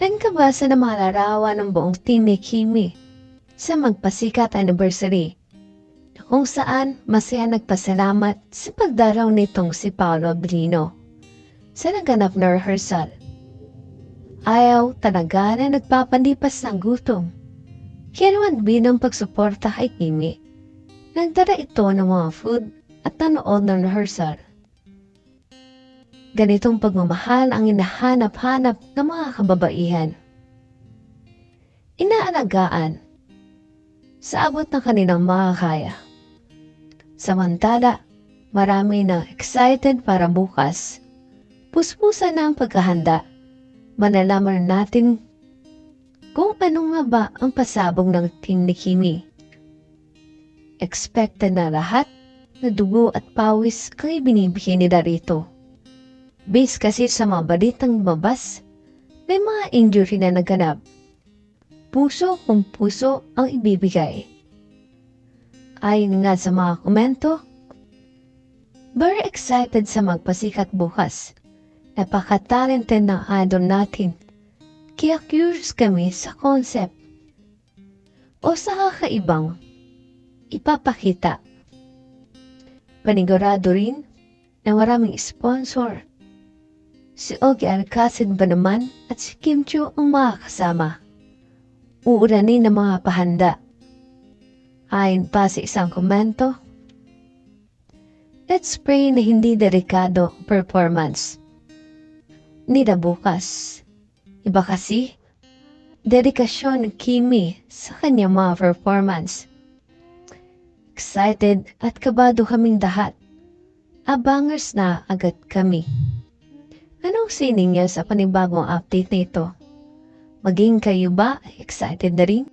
Nagkabasa ng mga larawan ng buong team ni Kimi sa magpasikat anniversary kung saan masaya nagpasalamat sa pagdaraw nitong si Paolo Brino sa naganap na rehearsal. Ayaw talaga na nagpapandipas ng gutom. Kaya naman bilang pagsuporta kay Kimi, nagdala ito ng mga food at nanood ng rehearsal. Ganitong pagmamahal ang hinahanap-hanap ng mga kababaihan. Inaalagaan sa abot ng kanilang makakaya. Samantala, marami na excited para bukas. Puspusan na ang pagkahanda. Malalaman natin kung ano nga ba ang pasabog ng team ni. Expected na lahat na dugo at pawis ang ibinibigay nila rito. Base kasi sa mga balitang mabas, may mga injury na naganap. Puso kung puso ang ibibigay. Ayon nga sa mga komento, very excited sa magpasikat bukas. Napaka-talented ng idol natin. Kaya curious kami sa concept o sa kakaibang ipapakita. Panigurado rin na maraming sponsor. Si Ogie Alcacid ba naman at si Kim Chiu ang mga kasama. Uuranin ng mga pahanda. Ayon pa sa isang komento, Let's pray na hindi delikado performance. Nila bukas. Iba kasi, dedikasyon ni Kimi sa kanyang mga performance. Excited at kabado kaming lahat. Abangers na agad kami. Anong sining niya sa panibagong update nito? Maging kayo ba excited na rin?